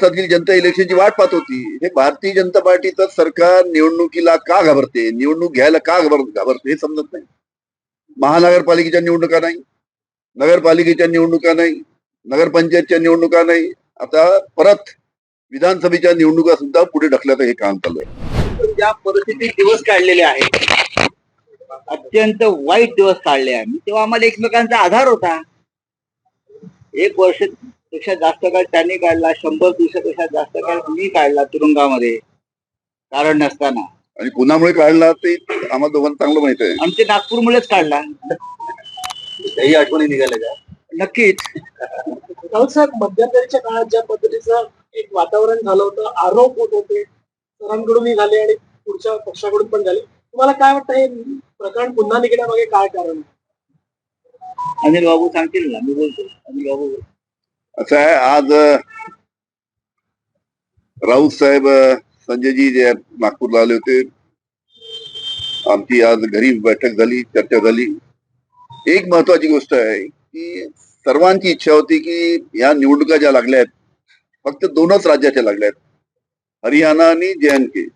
महाराष्ट्रातील जनता इलेक्शनची वाट पाहत होती. हे भारतीय जनता पार्टीचं सरकार निवडणुकीला का घाबरते? निवडणूक घ्यायला का घाबर घाबरते हे समजत नाही. महानगरपालिकेच्या निवडणुका नाही. नगरपालिकेच्या निवडणुका नाही. नगरपंचायतच्या निवडणुका नाही. आता परत विधानसभेच्या निवडणुका सुद्धा पुढे ढकल्याचं हे काम चालू आहे. ज्या परिस्थितीत दिवस काढलेले आहेत अत्यंत वाईट दिवस काढले आम्ही. तेव्हा आम्हाला एकमेकांचा आधार होता. एक वर्ष पेक्षा जास्त काळ त्यांनी काढला शंभर दिवसापेक्षा जास्त काळ मी काढला तुरुंगामध्ये. कारण नसताना. आणि कुणामुळे काढला ते आम्हाला दोघांना चांगलं माहीत आहे. आणि ते नागपूरमुळेच काढला. काही आठवणी निघाल्या का? नक्कीच. राऊत साहेब मध्यंतरीच्या काळात ज्या पद्धतीचं एक वातावरण झालं होतं आरोप होत होते सरांकडूनही झाले आणि पुढच्या पक्षाकडून पण झाले. तुम्हाला काय वाटतं हे प्रकरण पुन्हा निघण्यामागे काय कारण? आहे? अनिल बाबू सांगतील ना मी बोलतो. अनिल बाबू असं आहे आज राऊत साहेब संजयजी जे नागपूरला आले होते. आमची आज घरी बैठक झाली चर्चा झाली. एक महत्वाची गोष्ट आहे की सर्वांची इच्छा होती की या निवडणुका ज्या लागल्या आहेत फक्त दोनच राज्याच्या लागल्या आहेत. हरियाणा आणि जे एन के.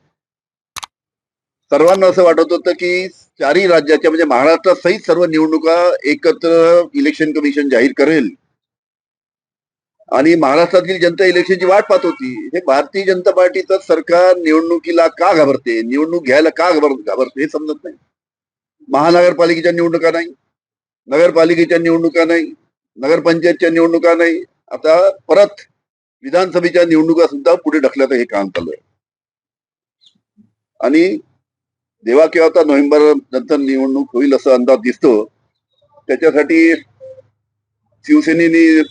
सर्वांना असं वाटत होतं की चारही राज्याच्या म्हणजे महाराष्ट्रासहित सर्व निवडणुका एकत्र इलेक्शन कमिशन जाहीर करेल. आणि महाराष्ट्रातील जनता इलेक्शनची वाट पाहत होती. हे भारतीय जनता पार्टीचं सरकार निवडणुकीला का घाबरते? निवडणूक घ्यायला का घाबर घाबरते? हे समजत नाही. महानगरपालिकेच्या निवडणुका नाही. नगरपालिकेच्या निवडणुका नाही. नगरपंचायतच्या निवडणुका नाही. आता परत विधानसभेच्या निवडणुका सुद्धा पुढे ढकल्याचं हे काम चालू आहे. आणि जेव्हा केव्हा आता नोव्हेंबर नंतर निवडणूक होईल असा अंदाज दिसतो. त्याच्यासाठी शिवसेनेने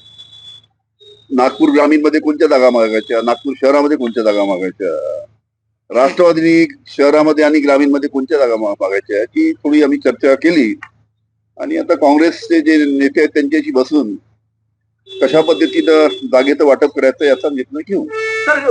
नागपूर ग्रामीणमध्ये कोणत्या जागा मागायच्या? नागपूर शहरामध्ये कोणत्या जागा मागायच्या? राष्ट्रवादीने शहरामध्ये आणि ग्रामीणमध्ये कोणत्या जागा मागायच्या याची थोडी आम्ही चर्चा केली. आणि आता काँग्रेसचे जे नेते आहेत त्यांच्याशी बसून कशा पद्धतीनं जागेचं वाटप करायचं याचा निर्णय घेऊ.